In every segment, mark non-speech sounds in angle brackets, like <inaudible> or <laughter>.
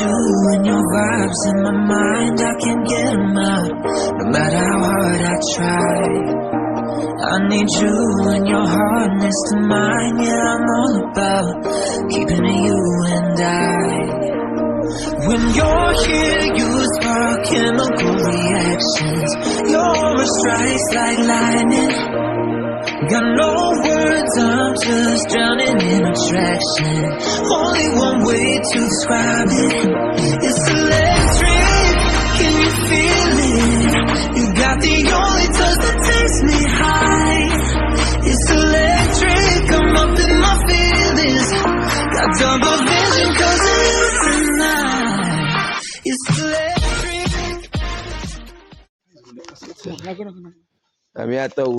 you and your vibes in my mind. I can't get them out, no matter how hard I try. I need you and your heart next to mine. Yeah, I'm all about keeping you and I. When you're here, you spark chemical reactions. Your aura strikes like lightning. Got no words, I'm just drowning in attraction. Only one way to describe it. It's electric, can you feel it? You got the only touch that takes me high. It's electric, I'm up in my feelings. Got double vision cause it is tonight. It's electric. Había todo,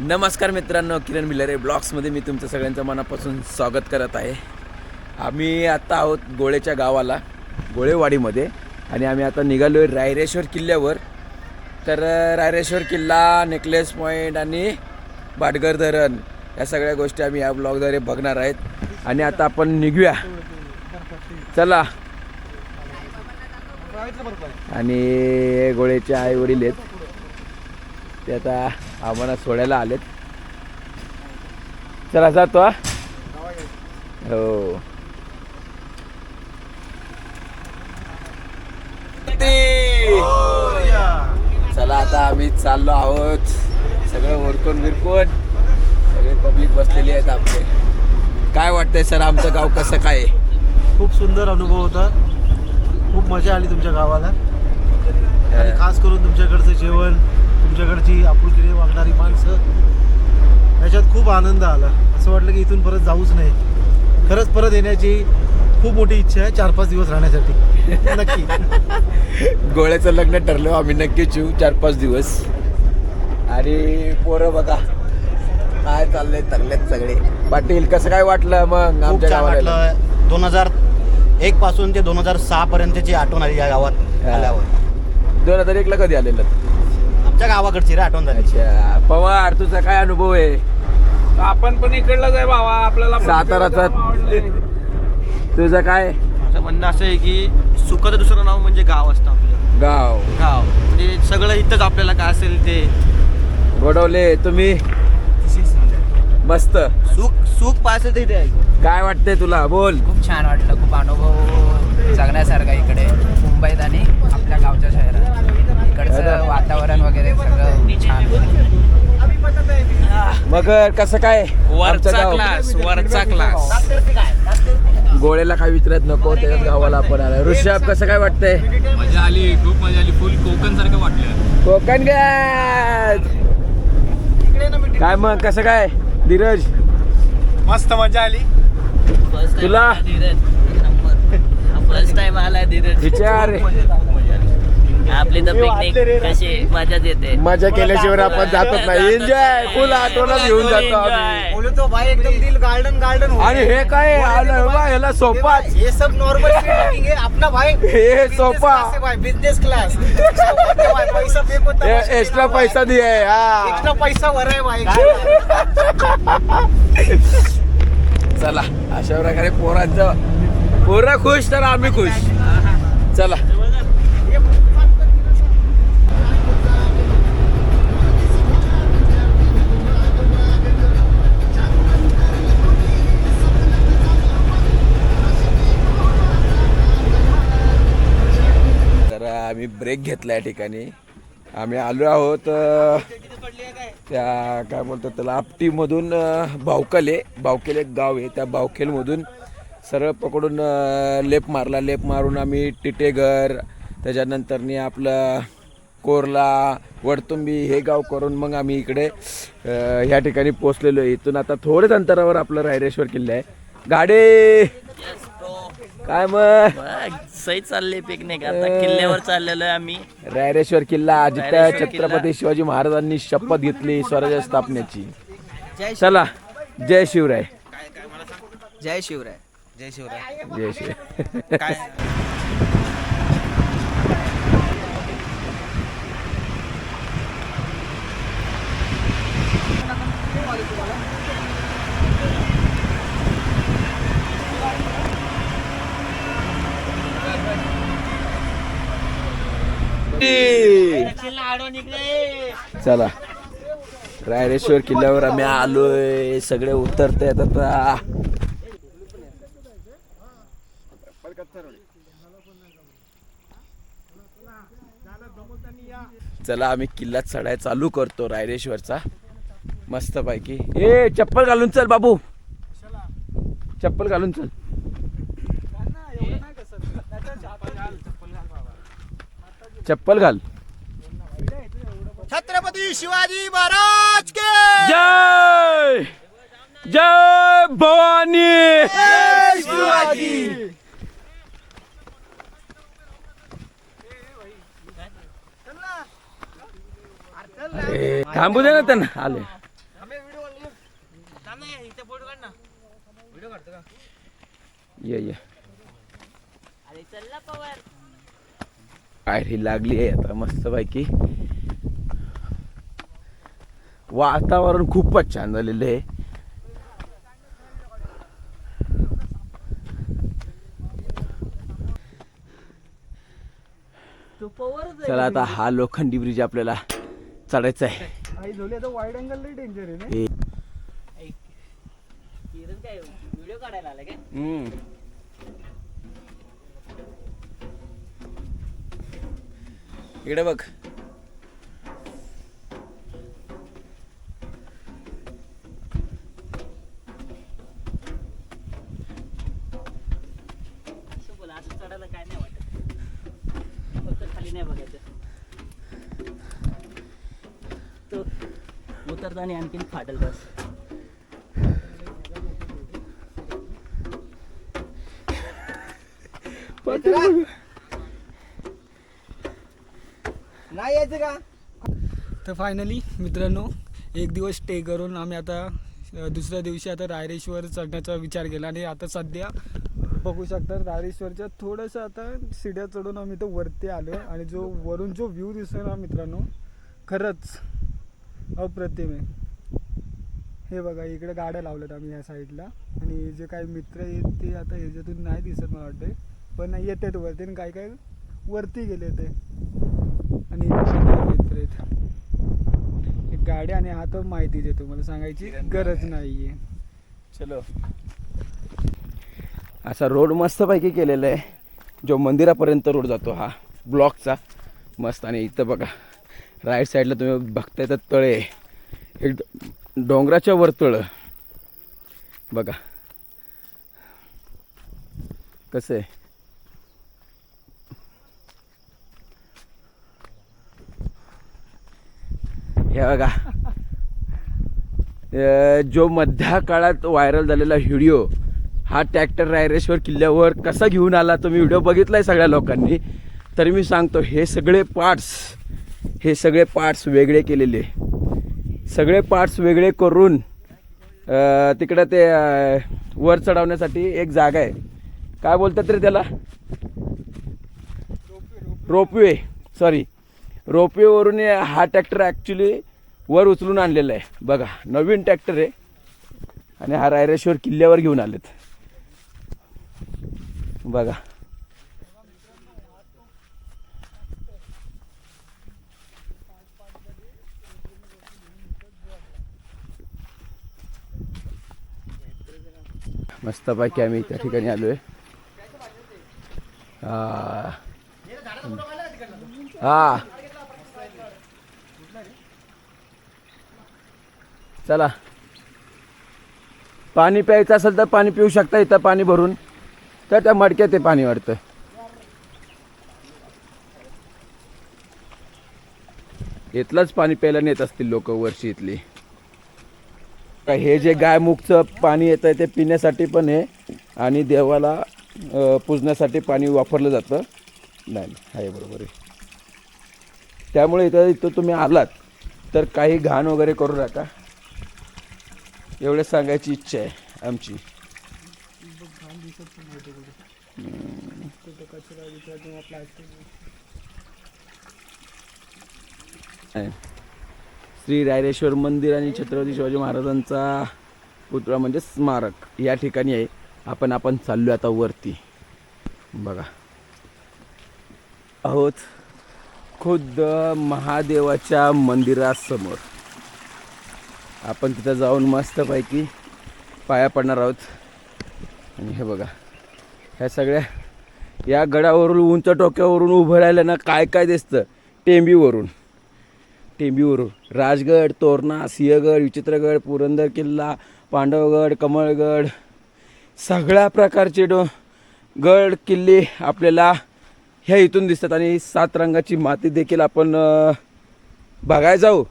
नमस्कार मित्रांनो किरण मिलरे ब्लॉग्समध्ये मी तुमचं सगळ्यांचं मनापासून स्वागत करत आहे. आम्ही आता आहोत गोळेच्या गावाला गोळेवाडीमध्ये. आणि आम्ही आता निघालो आहे रायरेश्वर किल्ल्यावर. तर रायरेश्वर किल्ला नेकलेस पॉईंट आणि भाटघर धरण या सगळ्या गोष्टी आम्ही या ब्लॉगद्वारे बघणार आहेत. आणि आता आपण निघूया. चला. आणि गोळेचे आई वडील आहेत. ते आता आम्हाला सोडायला आलेत. चला जातो हा? चला आता आम्ही चाललो आहोत. सगळं वरकून विरकून सगळे पब्लिक बसलेली आहेत आपले. काय वाटतंय सर आमचं गाव कसं काय? खूप सुंदर अनुभव होता. खूप मजा आली तुमच्या गावाला. आणि खास करून तुमच्याकडचं जेवण तुमच्याकडची आपुलकीने वागणारी माणसं. याच्यात खूप आनंद आला. असं वाटलं की इथून परत जाऊच नाही खरंच परत येण्याची खूप मोठी इच्छा आहे चार पाच दिवस राहण्यासाठी. नक्की. <laughs> गोळ्याचं लग्न ठरलं आम्ही नक्कीच येऊ चार पाच दिवस. आणि पोरं बघा काय चाललंय तरलेत सगळे. पाटील कसं काय वाटलं मग आमच्या गावाला? दोन हजार एक पासून ते दोन हजार सहा पर्यंतची आठवण आली या गावात. आल्यावर. दोन हजार एकला कधी आलेलं? आमच्या गावाकडची रे आठवण झाली. अच्छा. पवार तुझा काय अनुभव आहे? आपण पण इकडलाच आहे बाबा आपल्याला पण साताराचा तुझं काय? माझं म्हणणं असं आहे की सुखाचं दुसरं नाव म्हणजे गाव असतं आपलं. गाव. गाव. म्हणजे सगळं इथंच आपल्याला काय असेल ते. गोडवले तुम्ही? मस्त. सुख सुख पाहायचं ते इथे आहे. काय वाटतंय तुला? बोल. खूप छान वाटलं खूप अनुभव जगण्यासारखा इकडे. मुंबईत आणि आपल्या गावच्या शहरात. इकडचं वातावरण वगैरे सगळं छान. मग कसं काय? आमचं वरचा गाव? क्लास वरचा क्लास गोळ्याला काय विचारत नको त्याच्यात गावाला आपण आला ऋषभ कसं काय वाटतंय? मजा आली खूप मजा आली. फुल कोकण सारखं वाटलं. कोकण गॅस काय मग कसं काय? धीरज? मस्त मजा आली. तुला? फर्स्ट टाइम आलाय धीरज. विचार. आपली तर पिकनिक कशी मजाच येते. मजा केल्याशिवाय आपण जातच नाही. एन्जॉय फुल आठवणच घेऊन जातो आम्ही. बोले तो भाई एकदम दिल गार्डन गार्डन आणि हे काय आलं बा, ह्याला सोपा ये सब नॉर्मल है अपना भाई हे सोपा भाई बिजनेस क्लास पैसा पे एक्स्ट्रा पैसा दिए हा. एक्स्ट्रा पैसा भर आहे भाई. चला अशा प्रकारे पोरांचं पोरं खुश तर आम्ही खुश. चला. आम्ही ब्रेक घेतला या ठिकाणी. आम्ही आलो आहोत त्या काय बोलतात त्याला आपटीमधून भावकले भावकेल एक गाव आहे त्या बावखेलमधून सरळ पकडून लेप मारला. लेप मारून आम्ही टिटेघर त्याच्यानंतरनी आपलं कोरला वडतुंबी हे गाव करून मग आम्ही इकडे ह्या ठिकाणी पोचलेलो आहे. इथून आता थोड्याच अंतरावर आपलं रायरेश्वर किल्ला आहे. गाडे! काय मग? सही चालले पिकनिक आता किल्ल्यावर चाललेलो आहे आम्ही. रायरेश्वर किल्ला जिथं रायरेश्वर छत्रपती शिवाजी महाराजांनी शपथ घेतली स्वराज्य स्थापनेची. चला जय शिवराय. जय शिवराय. जय शिवराय. जय शिवराय. चला. रायरेश्वर किल्ल्यावर आम्ही आलोय. सगळे उतरते आता चला आम्ही किल्ला चढाय चालू करतो रायरेश्वरचा. मस्त पैकी ए चप्पल घालून चल बाबू. चप्पल घालून चल. चप्पल घाल. छत्रपती शिवाजी महाराज के! जय! जय भवानी! शिवाजी! अरे थांबू दे ना त्यांना. आले. ये ये. पायरी लागली आहे आता मस्त पैकी वातावरण खूपच छान झालेलं आहे. चला आता हा लोखंडी ब्रिज आपल्याला चढायचा आहे. हम्म. इकडे बघ. उतरताना आणखीन फाटल बस. नाही यायचं का? तर फायनली मित्रांनो एक दिवस स्टे करून आम्ही आता दुसऱ्या दिवशी आता रायरेश्वर चढण्याचा विचार केला आणि आता सध्या बघू शकता रायरेश्वरच्या थोडंसं आता सिड्या चढून आम्ही इथं वरती आलो आणि जो वरून जो व्ह्यू दिसतो ना मित्रांनो खरंच अप्रतिम आहे. हे बघा इकडे गाड्या लावल्यात आम्ही या साईडला आणि जे काही मित्र आहेत ते आता ह्याच्यातून नाही दिसत मला वाटते पण येतात वरती आणि काय काय वरती गेले ते. आणि मित्र आहेत एक गाडी आणि हा तर माहितीच आहे तुम्हाला सांगायची गरज नाही आहे चलो. असा रोड मस्त पैकी केलेला आहे. जो मंदिरापर्यंत रोड जातो हा ब्लॉकचा मस्त आणि इथं बघा राईट साईडला तुम्ही बघताय तर तळे. एक ड- डोंगराच्या वर तळ. बघा. कसं आहे? हे बघा. जो मध्या काळात व्हायरल झालेला व्हिडिओ हा ट्रॅक्टर रायरेश्वर किल्ल्यावर कसा घेऊन आला तुम्ही व्हिडिओ बघितला आहे सगळ्या लोकांनी. तर मी सांगतो हे सगळे पार्ट्स हे सगळे पार्ट्स वेगळे केलेले. सगळे पार्ट्स वेगळे करून तिकडं ते वर चढवण्यासाठी एक जागा आहे. काय बोलतात रे त्याला? रोपवे. सॉरी. रोपवेवरून हा ट्रॅक्टर ॲक्च्युली वर उचलून आणलेला आहे. बघा नवीन ट्रॅक्टर आहे आणि हा रायरेश्वर किल्ल्यावर घेऊन आलेत. बघा. मस्तपैकी आम्ही त्या ठिकाणी आलोय. आहे हा. चला. पाणी प्यायचं असेल तर पाणी पिऊ शकता इथं पाणी भरून. तर त्या मडक्यात ते पाणी वाढतं. इथलंच पाणी प्यायला नेत असतील लोक वर्षी इथली. हे जे गायमुखचं पाणी येतं ते पिण्यासाठी पण आहे आणि देवाला पुजण्यासाठी पाणी वापरलं जातं. नाही नाही, आहे बरोबर आहे. त्यामुळे इथं इथं तुम्ही आलात तर काही घाण वगैरे करू नका. एवढं सांगायची इच्छा आहे आमची. श्री रायरेश्वर मंदिर आणि छत्रपती शिवाजी महाराजांचा पुतळा म्हणजे स्मारक या ठिकाणी आहे. आपण आपण चाललो आता वरती. बघा. आहोत खुद्द महादेवाच्या मंदिरासमोर. आपण तिथं जाऊन मस्तपैकी पाया पडणार आहोत. आणि हे बघा ह्या सगळ्या या गडावरून उंच टोक्यावरून उभं राहिलं ना काय काय दिसतं? टेंबीवरून. टेंबीवरून. राजगड तोरणा सिंहगड विचित्रगड पुरंदर किल्ला पांडवगड कमळगड सगळ्या प्रकारचे डो गड किल्ले आपल्याला ह्या इथून दिसतात. आणि सात रंगाची माती देखील आपण बघायला जाऊ.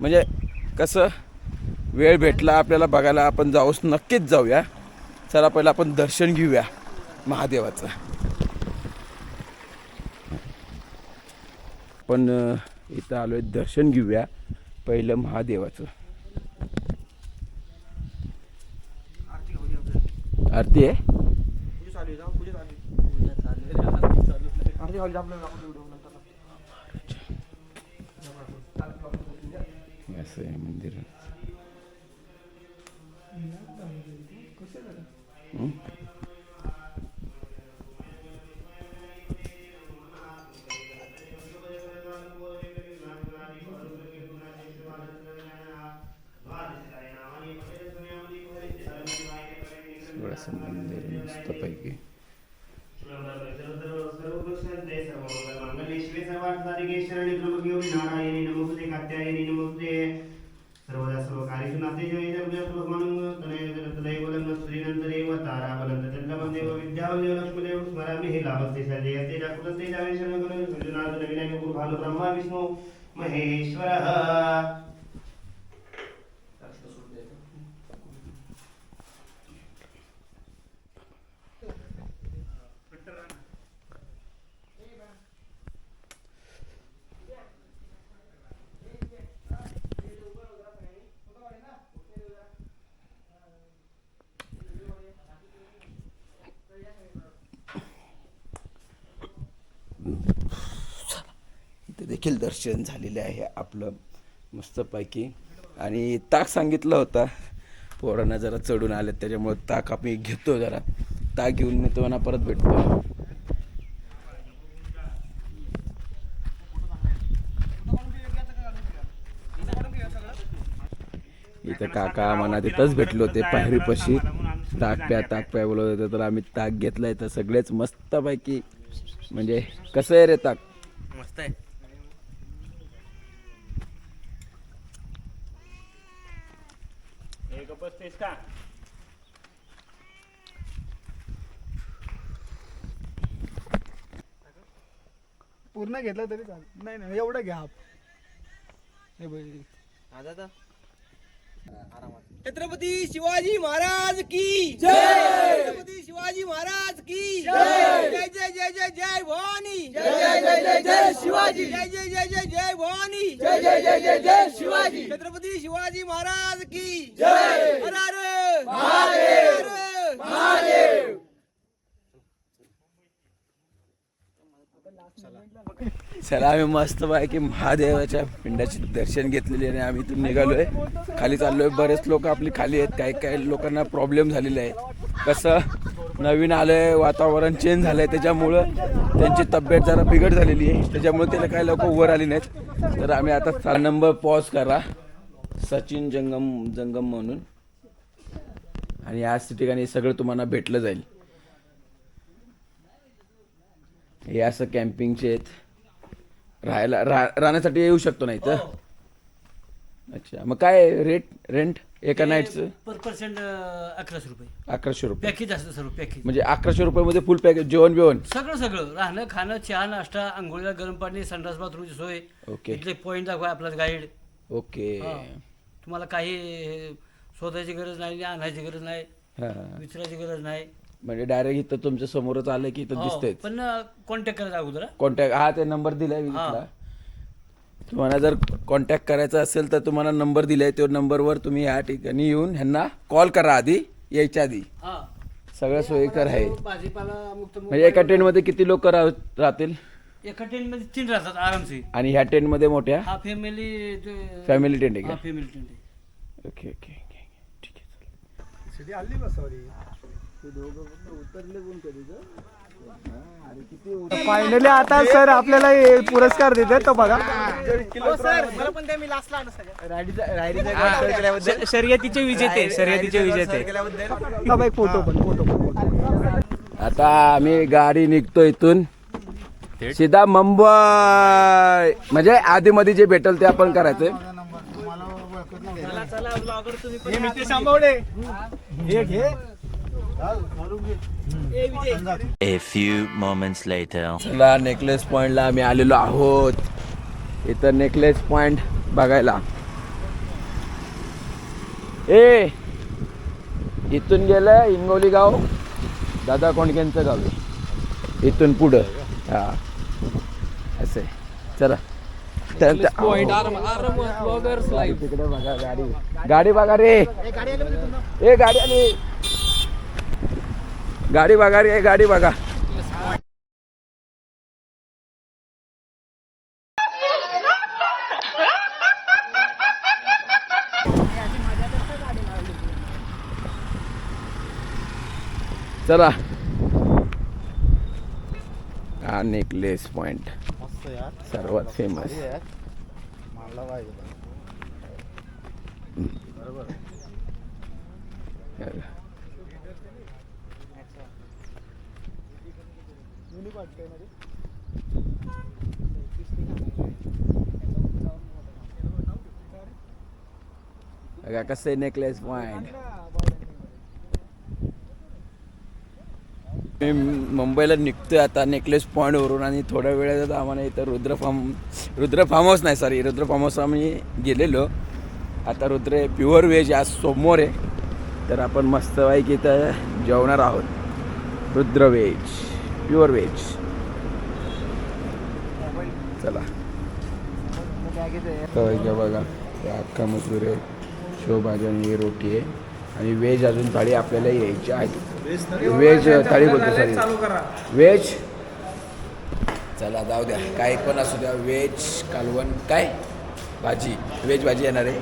म्हणजे कसं? वेळ भेटला आपल्याला बघायला आपण जाऊस नक्कीच जाऊया. चला पहिलं आपण दर्शन घेऊया महादेवाचं. पण इथं इथं आलोय दर्शन घेऊया पहिलं महादेवाचं. आरती आहे? असं आहे मंदिर कार्यशु नाते चंद्रमदेव विद्यावदेव लक्ष्मीदेव स्मरामि हे लाभते जयते जाकुलते जावे शरणगुण संजुनाथ विनायक गुरु भानु ब्रह्मा विष्णू महेश्वरः इथे देखील दर्शन झालेले आहे आपलं मस्तपैकी. आणि ताक सांगितला होता. पोरांना जरा चढून आले त्याच्यामुळे ताक आम्ही घेतो जरा. ताक घेऊन मी तुम्हाला परत भेटतो. इथं काका आम्हाला तिथंच भेटले होते पायरीपाशी. ताक प्या ताक प्या बोलत होते तर आम्ही ताक घेतलाय तर सगळेच मस्तपैकी. म्हणजे कसं आहे रे ताक? मस्त आहे. पूर्ण घेतला तरी चालेल नाही नाही एवढं घ्या आप. हे छत्रपती शिवाजी महाराज की जय छत्रपती शिवाजी महाराज की जय जय जय जय जय जय भवानी जय जय जय जय जय शिवाजी जय जय जय जय जय भवानी जय जय जय जय जय शिवाजी छत्रपती शिवाजी महाराज की जय चला आम्ही मस्त की महादेवाच्या पिंडाचे दर्शन घेतलेले आणि आम्ही इथून निघालोय. खाली चाललोय. बरेच लोक आपली खाली आहेत. काही काही लोकांना प्रॉब्लेम झालेले आहे. कसं? नवीन आलंय. वातावरण चेंज झालंय. त्याच्यामुळं त्यांची तब्येत जरा बिघड झालेली आहे. त्याच्यामुळे त्याला काही लोक वर आली नाहीत. तर आम्ही आता चार नंबर पॉज करा. सचिन जंगम जंगम म्हणून. आणि याच ठिकाणी सगळं तुम्हाला भेटलं जाईल. हे असं कॅम्पिंगचे आहेत. राहायला रा राहण्यासाठी येऊ शकतो नाही तर अच्छा. मग काय रेट रेंट एका नाईटचं पर पर्सेंट अकराशे रुपये. अकराशे रुपये. पॅकेज असतं सर्व पॅकेज म्हणजे अकराशे रुपयामध्ये फुल पॅकेज जेवण बिवण? सगळं सगळं. राहणं खाणं चहा नाश्ता आंघोळीला गरम पाणी संडास बाथरूमची सोय. ओके. इथले पॉईंट दाखवा आपला गाईड ओके. तुम्हाला काही शोधायची गरज नाही आणायची गरज नाही हां. विचारायची गरज नाही. म्हणजे डायरेक्ट इथं तुमच्या समोरच आलं की इथं हो, दिसतेच पण कॉन्टॅक्ट करायचा अगोदर हा. कॉन्टॅक्ट हा ते नंबर दिलाय मी हा. इथला. तुम्हाला जर कॉन्टॅक्ट करायचा असेल तर तुम्हाला नंबर दिलाय त्या नंबरवर तुम्ही या ठिकाणी येऊन ह्यांना कॉल करा आधी यायच्या आधी. हा. सगळं सोयीकर आहे. भाजीपाला मुक्त म्हणजे एका टेंटमध्ये किती लोक राहतील? एका टेंटमध्ये तीन राहतात आरामसे आणि ह्या टेंटमध्ये मोठ्या? हा फॅमिली फॅमिली टेंट आहे. हा का फॅमिली टेंट आहे. ओके ओके ओके ठीक आहे फायनली आता सर आपल्याला हे पुरस्कार देतात तो बघा. शर्यतीचे विजेते शर्यतीचे विजेते हा बाई फोटो पण फोटो पण आता आम्ही गाडी निघतो इथून. सीधा मुंबई. म्हणजे आधी मध्ये जे भेटल ते आपण करायचंय. A few moments later. चला नेकलेस पॉइंटला आम्ही आलेलो आहोत. इथं नेकलेस पॉइंट बघायला. ए इथून गेलं हिंगोली गाव दादा कोंडकेंचं गाव. आहे इथून पुढं. हा. असं. आहे. चला तर- तिकडे बघा गाडी. गाडी बघा रे. ए गाडी आली. गाडी बघा रे गाडी बघा. चला. हा नेकलेस पॉइंट सर्वात फेमस मानला पाहिजे बरोबर बघा कसं आहे. नेकलेस पॉइंट मी मुंबईला निघतोय आता नेकलेस पॉईंटवरून आणि थोड्या वेळात आम्हाला इथं Rudra farm Rudra form house नाही सॉरी रुद्र फार्म हाऊस आम्ही गेलेलो. आता रुद्र प्युअर व्हेज आज सोमवार आहे. तर आपण मस्तपैकी इथं जेवणार आहोत. Rudra veg pure veg. चला. तर इथे बघा अख्खा मसूर आहे शेवभाजी आणि ही रोटी आहे. आणि व्हेज अजून थाळी आपल्याला यायची आहे. व्हेज थाळी बोलतो सॉरी व्हेज? चला जाऊ द्या. काय पण असू द्या व्हेज कालवण काय? भाजी. व्हेज भाजी येणार आहे.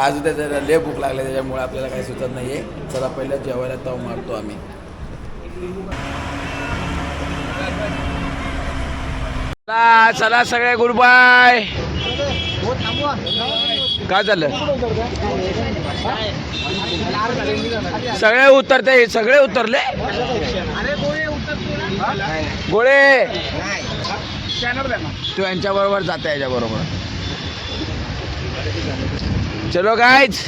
आज उद्या जरा लय भूक लागली त्याच्यामुळे आपल्याला काही सुचत नाही आहे चला पहिलं जेवायला तव मारतो आम्ही. चला चला सगळे गुड बाय. काय झालं? सगळे उतरते सगळे उतरले? गोळे. तो यांच्या बरोबर जाते याच्या बरोबर चलो गायच